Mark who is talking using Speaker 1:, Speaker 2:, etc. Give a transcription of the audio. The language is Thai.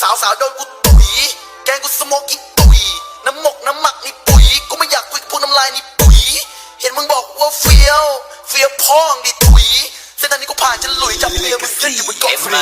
Speaker 1: สาวสาวโดนกูตุ๋ยแกงกูสโมกิตุ๋ยน้ำหมกน้ำหมักนี่ปุ๋ยกูไม่อยากคุยกับพวกน้ำลายนี่ปุ๋ยเห็นมึงบอกว่าเฟี้ยวเฟี้ยวพองดิถุยเส้นทางนี้กูผ่านจะหลุยจับเมียมึงขึ้นอยู่บนเกาะ
Speaker 2: ฟรี